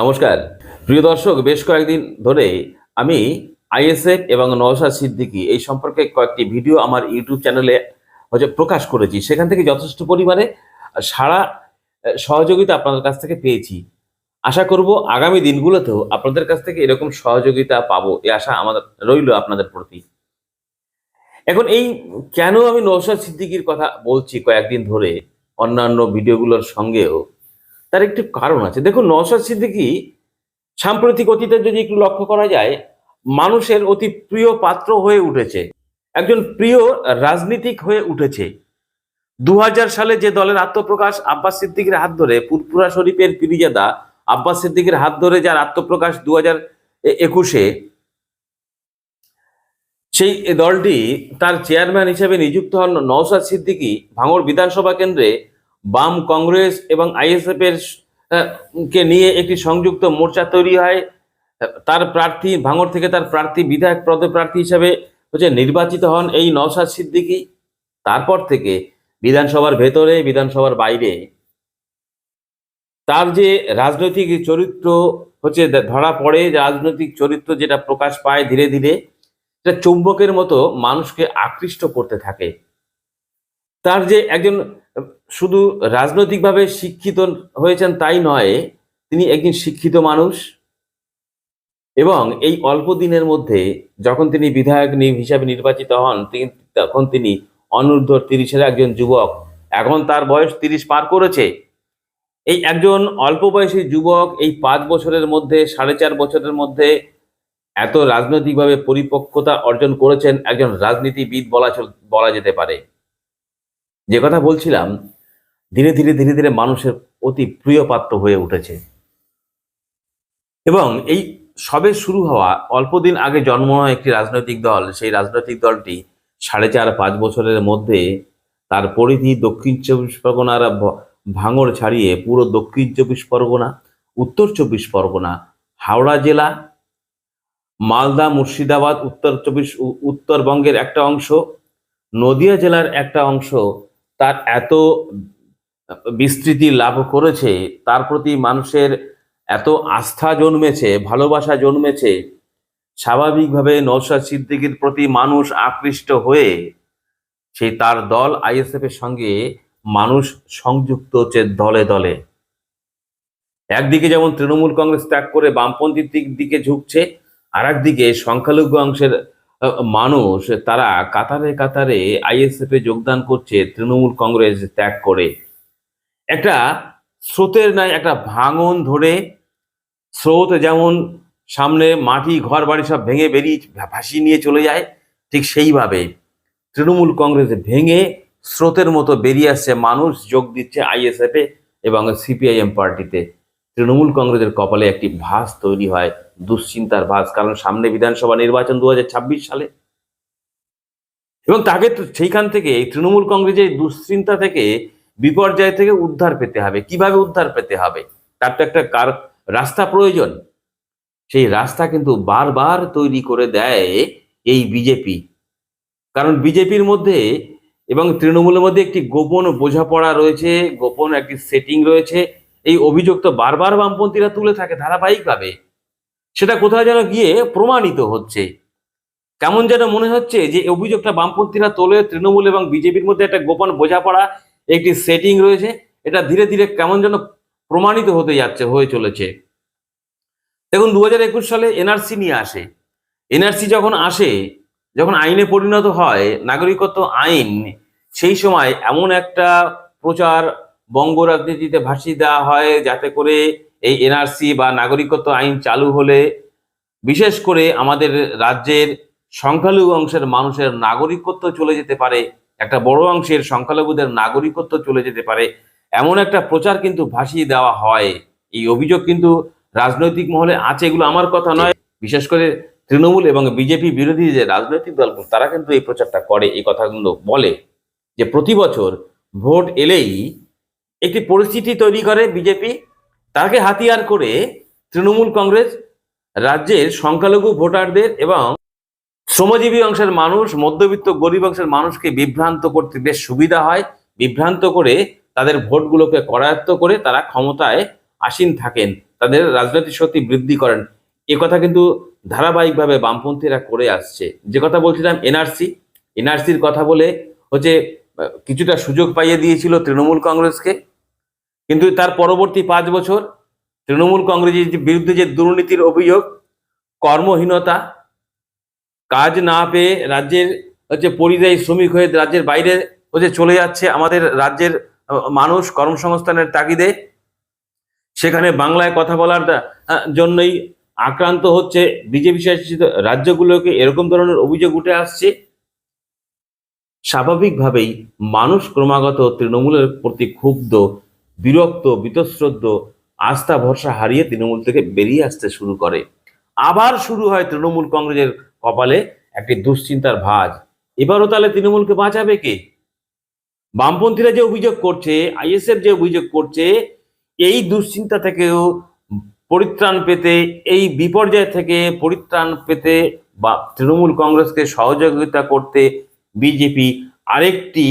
নমস্কার। প্রিয় দর্শক, বেশ কয়েকদিন ধরে আমি আইএসএফ এবং নওশাদ সিদ্দিকী এই সম্পর্কে কয়েকটি ভিডিও আমার ইউটিউব চ্যানেলে হচ্ছে প্রকাশ করেছি। সেখান থেকে যথেষ্ট পরিমাণে সারা সহযোগিতা আপনাদের কাছ থেকে পেয়েছি। আশা করব আগামী দিনগুলোতেও আপনাদের কাছ থেকে এরকম সহযোগিতা পাবো, এই আশা আমাদের রইল আপনাদের প্রতি। এখন এই কেন আমি নৌশাদ সিদ্দিকির কথা বলছি কয়েকদিন ধরে অন্যান্য ভিডিওগুলোর সঙ্গেও তার একটি কারণ আছে। দেখুন, নওশাদ সিদ্দিকী সাম্প্রতিক অতীতে যদি একটু লক্ষ্য করা যায়, মানুষের অতি প্রিয় পাত্র হয়ে উঠেছে। একজন প্রিয় রাজনীতিক হয়ে উঠেছে। দু হাজার সালে যে দলের আত্মপ্রকাশ আব্বাস সিদ্দিকের হাত ধরে, পুরপুরা শরীফের পিরিজাদা আব্বাস সিদ্দিকের হাত ধরে যার আত্মপ্রকাশ দু হাজার একুশে, সেই দলটি তার চেয়ারম্যান হিসেবে নিযুক্ত হন নওশাদ সিদ্দিকী ভাঙড় বিধানসভা কেন্দ্রে। বাম কংগ্রেস এবং আইএসএফ এর কে নিয়ে একটি সংযুক্ত মোর্চা তৈরি হয়। তার প্রার্থী, ভাঙড় থেকে তার প্রার্থী, বিধায়ক পদপ্রার্থী হিসাবে হচ্ছে নির্বাচিত হন এই নওশাদ সিদ্দিকি। তারপর থেকে বিধানসভার ভেতরে, বিধানসভার বাইরে। তার যে রাজনৈতিক চরিত্র হচ্ছে ধরা পড়ে রাজনৈতিক চরিত্র যেটা প্রকাশ পায় ধীরে ধীরে এটা চুম্বকের মতো মানুষকে আকৃষ্ট করতে থাকে। তার যে একজন, শুধু রাজনৈতিকভাবে শিক্ষিত হয়েছেন তাই নয়, তিনি একজন শিক্ষিত মানুষ। এবং এই অল্প দিনের মধ্যে যখন তিনি বিধায়ক হিসাবে নির্বাচিত হন তখন তিনি অনূর্ধ্ব তিরিশের একজন যুবক। এখন তার বয়স তিরিশ পার করেছে। এই একজন অল্প বয়সী যুবক এই পাঁচ বছরের মধ্যে, সাড়ে চার বছরের মধ্যে এত রাজনৈতিকভাবে পরিপক্কতা অর্জন করেছেন একজন রাজনীতিবিদ বলা বলা যেতে পারে। যে কথা বলছিলাম, ধীরে ধীরে ধীরে ধীরে মানুষের অতি প্রিয় পাত্র হয়ে উঠেছে। এবং এই সবে শুরু হওয়া অল্পদিন আগে জন্ম নেওয়া একটি রাজনৈতিক দল, সেই রাজনৈতিক দলটি সাড়ে চার, পাঁচ বছরের মধ্যে তার পরিধি দক্ষিণ চব্বিশ পরগনার ভাঙড় ছাড়িয়ে পুরো দক্ষিণ চব্বিশ পরগনা, উত্তর চব্বিশ পরগনা, হাওড়া জেলা, মালদা, মুর্শিদাবাদ, উত্তর চব্বিশ উত্তরবঙ্গের একটা অংশ, নদিয়া জেলার একটা অংশ তার এত বিস্তৃতি লাভ করেছে, তার প্রতি মানুষের এত আস্থা জন্মেছে, ভালোবাসা জন্মেছে, স্বাভাবিকভাবে নৌশাদ সিদ্দিকীর প্রতি মানুষ আকৃষ্ট হয়ে সেই তার দল আইএসএফ এর সঙ্গে মানুষ সংযুক্ত হচ্ছে দলে দলে। একদিকে যেমন তৃণমূল কংগ্রেস ত্যাগ করে বামপন্থীর দিক- ঝুঁকছে আর একদিকে সংখ্যালঘু অংশের মানুষ তারা কাতারে কাতারে আইএসএফ এ যোগদান করছে, তৃণমূল কংগ্রেস ত্যাগ করে। একটা স্রোতের নাই একটা ভাঙন ধরে স্রোত যেমন সামনে মাটি, ঘর, বাড়ি সব ভেঙে বেরিয়ে ভাসিয়ে নিয়ে চলে যায়, ঠিক সেইভাবে তৃণমূল কংগ্রেস ভেঙে স্রোতের মতো বেরিয়ে আসছে। মানুষ যোগ দিচ্ছে আইএসএফ এ এবং সিপিআইএম পার্টিতে। তৃণমূল কংগ্রেসের কপালে একটি ভাস তৈরি হয় দুশ্চিন্তার ভাস কারণ সামনে বিধানসভা নির্বাচন দু হাজার ছাব্বিশ সালে। এবং তাকে সেইখান থেকে, এই তৃণমূল কংগ্রেসের দুশ্চিন্তা থেকে বিপর্যয় থেকে উদ্ধার পেতে হবে। কীভাবে উদ্ধার পেতে হবে? তার তো একটা কার, রাস্তা প্রয়োজন। সেই রাস্তা কিন্তু বারবার তৈরি করে দেয় এই বিজেপি। কারণ বিজেপির মধ্যে এবং তৃণমূলের মধ্যে একটি গোপন বোঝাপড়া রয়েছে, গোপন একটি সেটিং রয়েছে। এই অভিযোগ তো বারবার বামপন্থীরা তুলে থাকে ধারাবাহিকভাবে। সেটা কোথাও যেন গিয়ে প্রমাণিত হচ্ছে। কেমন যেন মনে হচ্ছে যে অভিযোগটা বামপন্থীরা তোলে, তৃণমূল এবং বিজেপির মধ্যে একটা গোপন বোঝাপড়া, একটি সেটিং রয়েছে। এটা ধীরে ধীরে কেমন যেন প্রমাণিত হতে যাচ্ছে, হয়ে চলেছে। দেখুন দু হাজার একুশ সালে এনআরসি নিয়ে আসে। এনআরসি যখন আসে, যখন আইনে পরিণত হয়, নাগরিকত্ব আইন, সেই সময় এমন একটা প্রচার বঙ্গ রাজনীতিতে ভাসিয়ে দেওয়া হয় যাতে করে এই এনআরসি বা নাগরিকত্ব আইন চালু হলে, বিশেষ করে আমাদের রাজ্যের সংখ্যালঘু অংশের মানুষের নাগরিকত্ব চলে যেতে পারে, একটা বড় অংশের সংখ্যালঘুদের নাগরিকত্ব চলে যেতে পারে, এমন একটা প্রচার কিন্তু ভাসিয়ে দেওয়া হয়। এই অভিযোগ কিন্তু রাজনৈতিক মহলে আছে, এগুলো আমার কথা নয়। বিশেষ করে তৃণমূল এবং বিজেপি বিরোধী যে রাজনৈতিক দলগুলো, তারা কিন্তু এই প্রচারটা করে, এই কথাগুলো বলে যে প্রতি বছর ভোট এলেই একটি পরিস্থিতি তৈরি করে বিজেপি, তাকে হাতিয়ার করে তৃণমূল কংগ্রেস, রাজ্যের সংখ্যালঘু ভোটারদের এবং শ্রমজীবী অংশের মানুষ, মধ্যবিত্ত গরিব অংশের মানুষকে বিভ্রান্ত করতে বেশ সুবিধা হয়। বিভ্রান্ত করে তাদের ভোটগুলোকে করায়ত্ত করে তারা ক্ষমতায় আসীন থাকেন। তাদের রাজনৈতিক শক্তি বৃদ্ধি করেন। এ কথা কিন্তু ধারাবাহিকভাবে বামপন্থীরা করে আসছে। যে কথা বলছিলাম, এনআরসি। এনআরসির কথা বলে হচ্ছে কিছুটা সুযোগ পাইয়ে দিয়েছিল তৃণমূল কংগ্রেসকে। কিন্তু তার পরবর্তী পাঁচ বছর তৃণমূল কংগ্রেসের বিরুদ্ধে যে দুর্নীতির অভিযোগ, কর্মহীনতা, কাজ না পেয়ে রাজ্যের হচ্ছে পরিযায়ী শ্রমিক হয়ে রাজ্যের বাইরে হচ্ছে চলে যাচ্ছে আমাদের রাজ্যের মানুষ কর্মসংস্থানের তাগিদে। সেখানে বাংলায় কথা বলার জন্যই আক্রান্ত হচ্ছে বিজেপি শাসিত রাজ্যগুলোকে। এরকম ধরনের অভিযোগ উঠে আসছে। স্বাভাবিকভাবেই মানুষ ক্রমাগত তৃণমূলের প্রতি ক্ষুব্ধ, বিরক্ত, বিতশ্রদ্ধ, আস্থা, ভরসা হারিয়ে তৃণমূল থেকে বেরিয়ে আসতে শুরু করে। আবার শুরু হয় তৃণমূল কংগ্রেসের কপালে একটি দুশ্চিন্তার ভাঁজ। এবারও তাহলে তৃণমূলকে বাঁচাবে কে? বামপন্থীরা যে অভিযোগ করছে, আইএসএফ যে অভিযোগ করছে, এই দুশ্চিন্তা থেকেও পরিত্রাণ পেতে, এই বিপর্যয় থেকে পরিত্রাণ পেতে বা তৃণমূল কংগ্রেসকে সহযোগিতা করতে বিজেপি আরেকটি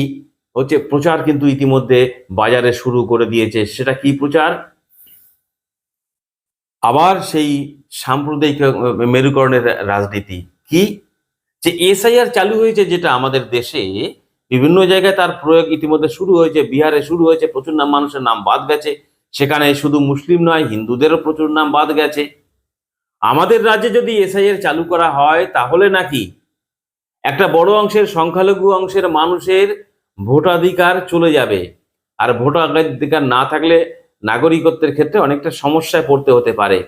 হচ্ছে প্রচার কিন্তু ইতিমধ্যে বাজারে শুরু করে দিয়েছে। সেটা কি প্রচার? আবার সেই সাম্প্রদায়িক মেরুকরণের রাজনীতি। কি? যে এসআইআর চালু হয়েছে যেটা আমাদের দেশে, বিভিন্ন জায়গায় তার প্রয়োগ ইতিমধ্যে শুরু হয়েছে, বিহারে শুরু হয়েছে, প্রচুর নাম মানুষের নাম বাদ গেছে। সেখানে শুধু মুসলিম নয়, হিন্দুদেরও প্রচুর নাম বাদ গেছে। আমাদের রাজ্যে যদি এসআইআর চালু করা হয়, তাহলে নাকি একটা বড় অংশের সংখ্যালঘু অংশের মানুষের ভোটাধিকার চলে যাবে। আর ভোটাধিকার না থাকলে নাগরিকত্বের ক্ষেত্রে অনেকটা সমস্যায় পড়তে হতে পারে।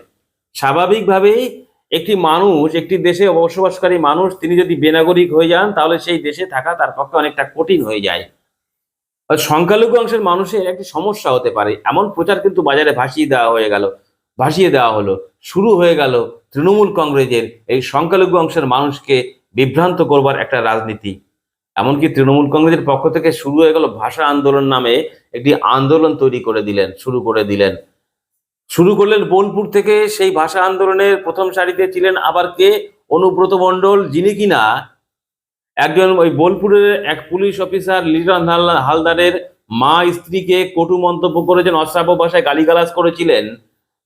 স্বাভাবিকভাবেই একটি মানুষ, একটি দেশে বসবাসকারী মানুষ, তিনি যদি বেনাগরিক হয়ে যান, তাহলে সেই দেশে থাকা তার পক্ষে অনেকটা কঠিন হয়ে যায়। সংখ্যালঘু অংশের মানুষের একটি সমস্যা হতে পারে। এমন প্রচার কিন্তু বাজারে ভাসিয়ে দেওয়া হয়ে গেল, ভাসিয়ে দেওয়া হলো। শুরু হয়ে গেল তৃণমূল কংগ্রেসের এই সংখ্যালঘু অংশের মানুষকে বিভ্রান্ত করবার একটা রাজনীতি। এমনকি তৃণমূল কংগ্রেসের পক্ষ থেকে শুরু হয়ে গেল ভাষা আন্দোলন নামে একটি আন্দোলন তৈরি করে দিলেন, শুরু করে দিলেন। শুরু করলেন বোলপুর থেকে, সেই ভাষা আন্দোলনের প্রথম সারিতে ছিলেন আবার কে? অনুব্রত মণ্ডল। যিনি কিনা একজন ওই বোলপুরের এক পুলিশ অফিসার, লিটন হালদারের মা স্ত্রীকে কটু মন্তব্য করেছেন, অশ্রাব্য ভাষায় গালিগালাজ করেছিলেন।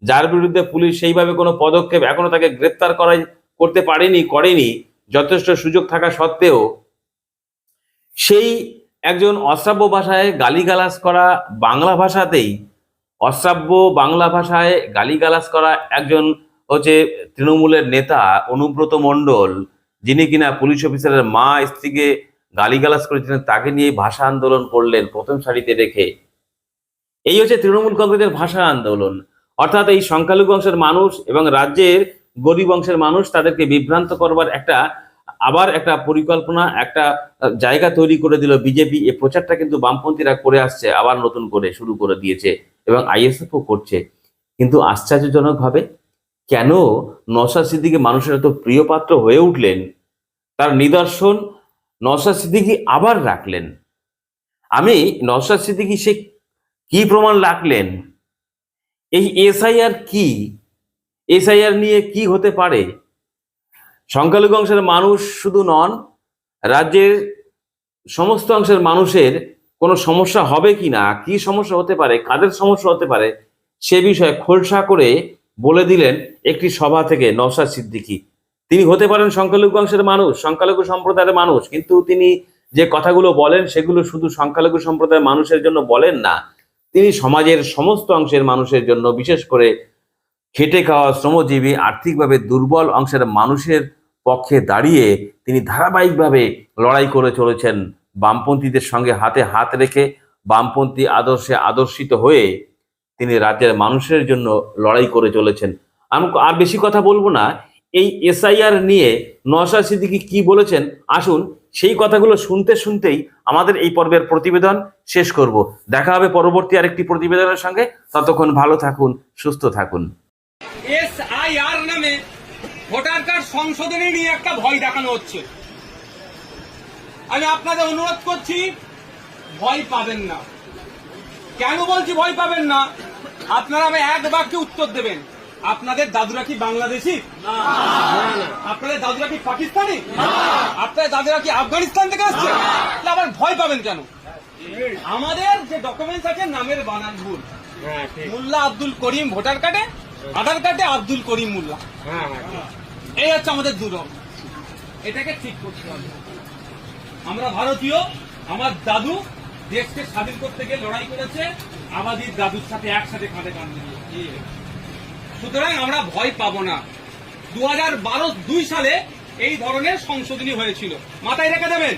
যার বিরুদ্ধে পুলিশ সেইভাবে কোনো পদক্ষেপ এখনও তাকে গ্রেপ্তার করা করতে পারেনি, করেনি। যথেষ্ট সুযোগ থাকা সত্ত্বেও সেই একজন অশ্রাব্য ভাষায় গালিগালাজ করা বাংলা ভাষাতেই, অশ্রাব্য বাংলা ভাষায় গালিগালাজ করা একজন হচ্ছে তৃণমূলের নেতা অনুব্রত মণ্ডল, যিনি কিনা পুলিশ অফিসারের মা স্ত্রীকে গালিগালাজ করেছিলেন, তাকে নিয়ে ভাষা আন্দোলন করলেন প্রথম সারিতে রেখে। এই হচ্ছে তৃণমূল কংগ্রেসের ভাষা আন্দোলন। অর্থাৎ এই সংখ্যালঘু অংশের মানুষ এবং রাজ্যের গরিব অংশের মানুষ তাদেরকে বিভ্রান্ত করবার একটা, আবার একটা পরিকল্পনা, একটা জায়গা তৈরি করে দিল বিজেপি। এই প্রচারটা কিন্তু বামপন্থীরা করে আসছে, আবার নতুন করে শুরু করে দিয়েছে এবং আইএসএফও করছে। কিন্তু আশ্চর্যজনকভাবে কেন নশা সিদ্দিকি মানুষের এত প্রিয় পাত্র হয়ে উঠলেন, তার নিদর্শন নশা সিদ্দিকি আবার রাখলেন? আমি নশা সিদ্দিকি সে কি প্রমাণ রাখলেন? এই এসআইআর কি? এসআইআর নিয়ে কি হতে পারে? সংখ্যালঘু অংশের মানুষ শুধু নন, রাজ্যের সমস্ত অংশের মানুষের কোনো সমস্যা হবে কি না কি সমস্যা হতে পারে, কাদের সমস্যা হতে পারে, সে বিষয়ে খোলসা করে বলে দিলেন একটি সভা থেকে নওশাদ সিদ্দিকী। তিনি হতে পারেন সংখ্যালঘু অংশের মানুষ, সংখ্যালঘু সম্প্রদায়ের মানুষ, কিন্তু তিনি যে কথাগুলো বলেন সেগুলো শুধু সংখ্যালঘু সম্প্রদায়ের মানুষের জন্য বলেন না, তিনি সমাজের সমস্ত অংশের মানুষের জন্য বিশেষ করে খেটে খাওয়া শ্রমজীবী আর্থিকভাবে দুর্বল অংশের মানুষের পক্ষে দাঁড়িয়ে তিনি ধারাবাহিকভাবে লড়াই করে চলেছেন। বামপন্থীদের সঙ্গে হাতে হাত রেখে বামপন্থী আদর্শে আদর্শিত হয়ে তিনি রাজ্যের মানুষের জন্য লড়াই করে চলেছেন। আমি আর বেশি কথা বলব না। এই এসআইআর নিয়ে নশা সিদ্দিকি কি বলেছেন, আসুন সেই কথাগুলো শুনতে শুনতেই আমাদের এই পর্বের প্রতিবেদন শেষ করব। দেখা হবে পরবর্তী আরেকটি প্রতিবেদনের সঙ্গে। ততক্ষণ ভালো থাকুন, সুস্থ থাকুন। এস আই আর নামে ভোটার কার্ড সংশোধনী নিয়ে একটা ভয় দেখানো হচ্ছে। আমি আপনাদের অনুরোধ করছি ভয় পাবেন না। কেন বলছি ভয় পাবেন না? আপনারা আমি এক বাক্যে উত্তর দেবেন। আপনাদের দাদুরা কি বাংলাদেশি? আপনাদের দাদুরা কি পাকিস্তানি? আপনাদের দাদুরা কি আফগানিস্তান থেকে আসছে আবার ভয় পাবেন কেন? আমাদের যে ডকুমেন্টস আছে নামের বানান ভুল মোল্লা আব্দুল করিম ভোটার কার্ডে আধার কার্ডে আব্দুল করিম মোল্লা। এই হচ্ছে আমাদের দুরব। এটাকে ঠিক করতে হবে। আমরা ভারতীয় আমার দাদু দেশকে স্বাধীন করতে গিয়ে লড়াই করেছে আমাদের দাদুর সাথে একসাথে কাঁধে কাঁধ মিলিয়ে। সুতরাং আমরা ভয় পাবো না। দু হাজার বারো দুই সালে এই ধরনের সংশোধনী হয়েছিল। মাথায় রেখে দেবেন।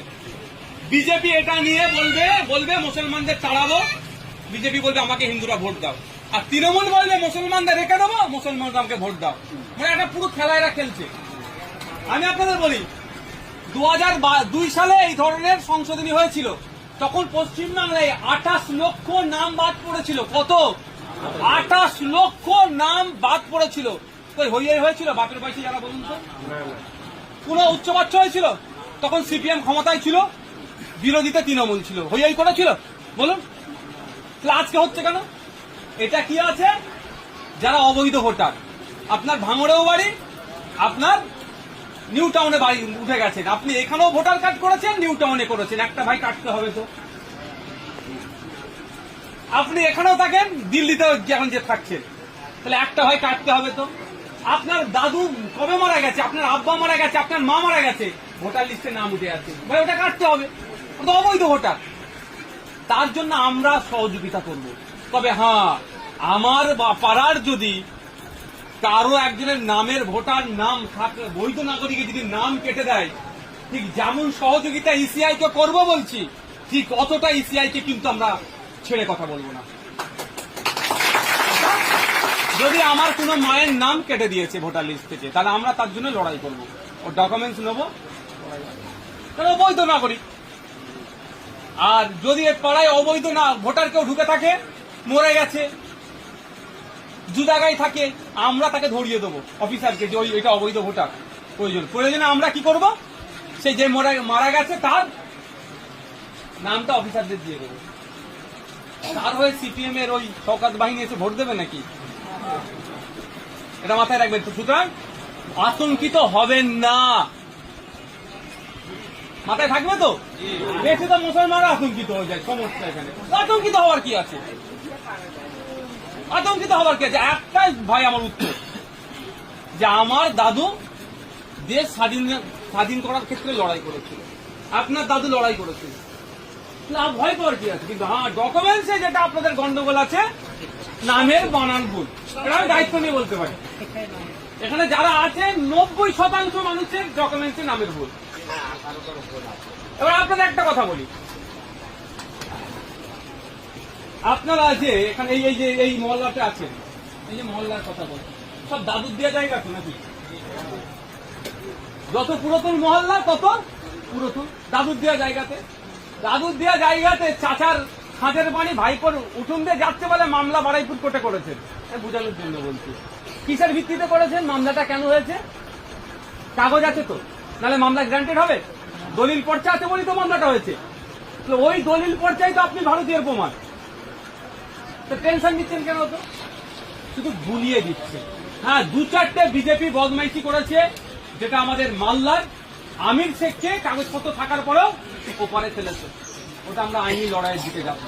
বিজেপি এটা নিয়ে বলবে বলবে মুসলমানদের তাড়াবো। বিজেপি বলবে আমাকে হিন্দুরা ভোট দাও। আর তৃণমূল বলবে মুসলমানদের রেখে দেবো মুসলমানরা আমাকে ভোট দাও। মানে একটা পুরো খেলা এরা খেলছে। আমি আপনাদের বলি দু দুই সালে এই ধরনের সংশোধনী হয়েছিল। তখন পশ্চিমবাংলায় আঠাশ লক্ষ নাম বাদ পড়েছিল। কত? আঠাশ লক্ষ নাম বাদ পড়েছিল। হইয়াই হয়েছিল? বাপের পয়সা যারা বলুন তো। কোন উচ্চবাচ্য হয়েছিল। তখন সিপিএম ক্ষমতায় ছিল। বিরোধীতে তৃণমূল ছিল। হইয়াই করেছিল? বলুন। আজকে হচ্ছে কেন? এটা কি আছে? যারা অবৈধ ভোটার। আপনার ভাঙড়েও বাড়ি, আপনার নিউ টাউনে বাড়ি উঠে গেছেন আপনি এখানেও ভোটার কার্ড করেছেন, নিউ টাউনে করেছেন। একটা ভাই কাটতে হবে তো। আপনি এখানেও থাকেন, দিল্লিতেও যেমন যে থাকছেন। তাহলে একটা ভাই কাটতে হবে তো। আপনার দাদু কবে মারা গেছে? আপনার আব্বা মারা গেছে? আপনার মা মারা গেছে? ভোটার লিস্টে নাম উঠে আছে। ভাই, ওটা কাটতে হবে। অবৈধ ভোটার। তার জন্য আমরা সহযোগিতা করব। তবে হ্যাঁ আমার বা পাড়ার যদি কারও একজনের নামের ভোটার নাম থাকে, বৈধ নাগরিকের যদি নাম কেটে দেয়, ঠিক যেমন সহযোগিতা ইসিআই কে করব বলছি, ঠিক অতটা ইসিআই কে কিন্তু আমরা ছেড়ে কথা বলব না। যদি আমার কোনো মায়ের নাম কেটে দিয়েছে ভোটার লিস্ট থেকে, তাহলে আমরা তার জন্য লড়াই করব। ওর ডকুমেন্টস নেব, তাহলে ও বৈধ নাগরিক। আর যদি পাড়ায় অবৈধ না, ভোটার কেউ ঢুকে থাকে মরে গেছে। জায়গায় থাকে আমরা তাকে ধরিয়ে দেবো। অফিসারকে যে ওই এটা অবৈধ ভোটার। প্রয়োজন। প্রয়োজনে আমরা কি করব? সেই যে মারা মারা গেছে তার নামটা অফিসারদের দিয়ে দেবো। তার হয়ে সিপিএম এর ওই শওকাত বাহিনী এসে ভোট দেবে নাকি? এটা মাথায় রাখবেন। তো সুতরাং আতঙ্কিত হবেন না। মাথায় থাকবে তো? বেশি তো মুসলমানরা আতঙ্কিত হয়ে যায় সমস্যা এখানে। আতঙ্কিত হওয়ার কি আছে? আতঙ্কিত হওয়ার কি আছে? একটাই ভাই আমার উত্তর। যে আমার দাদু দেশ স্বাধীন স্বাধীন করার ক্ষেত্রে লড়াই করেছিল। আপনার দাদু লড়াই করেছিল। ভয় পাওয়ার কি আছে? কিন্তু হ্যাঁ ডকুমেন্টসে যেটা আপনাদের গন্ডগোল আছে, নামের বানান ভুল। এটা আমি দায়িত্ব নিয়ে বলতে পারি। এখানে যারা আছে, নব্বই শতাংশ মানুষের ডকুমেন্টসে নামের ভুল। এবার আপনাদের একটা কথা বলি। আপনারা যে এখানে এই এই যে এই মহল্লাতে আছেন, এই যে মহল্লার কথা বলছেন, সব দাদুর দেওয়া জায়গা তো নাকি? যত পুরাতন মহল্লা, তত পুরাতন দাদুর দেওয়া জায়গাতে। দাদুর দেওয়া জায়গাতে চাচার খাঁচের পানি ভাইপোর উঠুন দিয়ে যাচ্ছে বলে মামলা বাড়াইপুর কোর্টে করেছেন। বোঝানোর জন্য বলছি। কিসের ভিত্তিতে করেছেন? মামলাটা কেন হয়েছে? কাগজ আছে তো। নাহলে মামলা গ্রান্টেড হবে? দলিল পর্চা আছে বলেই তো মামলাটা হয়েছে। ওই দলিল পর্চাই তো আপনি ভারতীয় প্রমাণ। তো টেনশন নিচ্ছেন কেন তো? শুধু ভুলিয়ে দিচ্ছে। হ্যাঁ দু চারটে বিজেপি বদমাইশি করেছে, যেটা আমাদের মাল্লার আমির শেখকে কাগজপত্র থাকার পরেও ওপারে ফেলেছে। ওটা আমরা আইনি লড়াইয়ের দিকে যাব।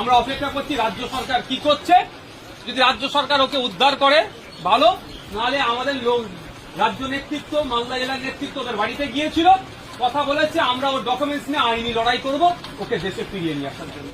আমরা অপেক্ষা করছি রাজ্য সরকার কি করছে। যদি রাজ্য সরকার ওকে উদ্ধার করে, ভালো। নাহলে আমাদের লোক, রাজ্য নেতৃত্ব, মালদা জেলার নেতৃত্ব ওদের বাড়িতে গিয়েছিল। কথা বলেছে, আমরা ওর ডকুমেন্টস নিয়ে আইনি লড়াই করব, ওকে দেশে ফিরিয়ে নিয়ে আসার জন্য।